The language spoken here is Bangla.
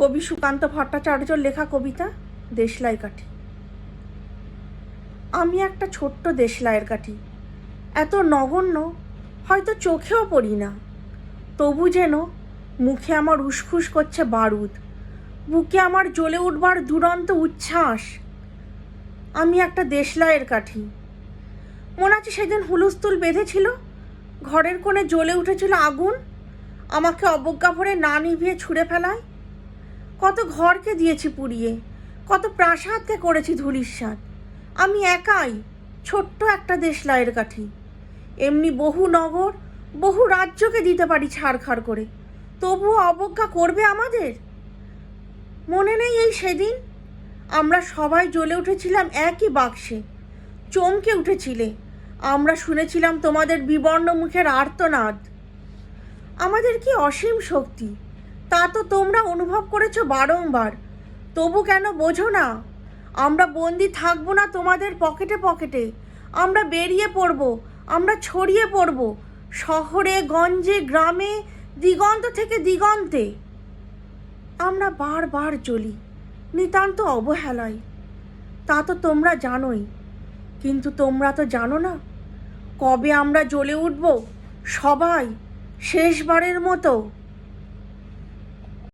কবি সুকান্ত ভট্টাচার্যর লেখা কবিতা, দেশলাই কাঠি। আমি একটা ছোট্ট দেশলাইয়ের কাঠি। এত নগণ্য, হয়তো চোখেও পড়ি না। তবু যেন মুখে আমার উসখুস করছে বারুদ। বুকে আমার জ্বলে উঠবার দুরন্ত উচ্ছ্বাস। আমি একটা দেশলাইয়ের কাঠি। মনে আছে সেদিন হুলুস্থুল বেঁধেছিল, ঘরের কোণে জ্বলে উঠেছিল আগুন। আমাকে অবজ্ঞা ভরে না নিভিয়ে ছুঁড়ে ফেলায়। কত ঘরকে দিয়েছি পুড়িয়ে, কত প্রাসাদকে করেছি ধুলিস্বাদ আমি একাই ছোট্ট একটা দেশলাইয়ের কাঠি। এমনি বহু নগর, বহু রাজ্যকে দিতে পারি ছাড়খাড় করে। তবুও অবজ্ঞা করবে আমাদের? মনে নেই এই সেদিন? আমরা সবাই জ্বলে উঠেছিলাম একই বাক্সে। চমকে উঠেছিলে। আমরা শুনেছিলাম তোমাদের বিবর্ণ মুখের আর্তনাদ। আমাদের কি অসীম শক্তি? তা তো তোমরা অনুভব করেছ বারংবার। তবু কেন বোঝো না? আমরা বন্দি থাকব না তোমাদের পকেটে পকেটে। আমরা বেরিয়ে পড়ব, আমরা ছড়িয়ে পড়ব, শহরে, গঞ্জে, গ্রামে, দিগন্ত থেকে দিগন্তে। আমরা বারবার চলি নিতান্ত অবহেলায়। তা তো তোমরা জানোই, কিন্তু তোমরা তো জানো না, কবে আমরা জ্বলে উঠব? সবাই, শেষবারের মতো।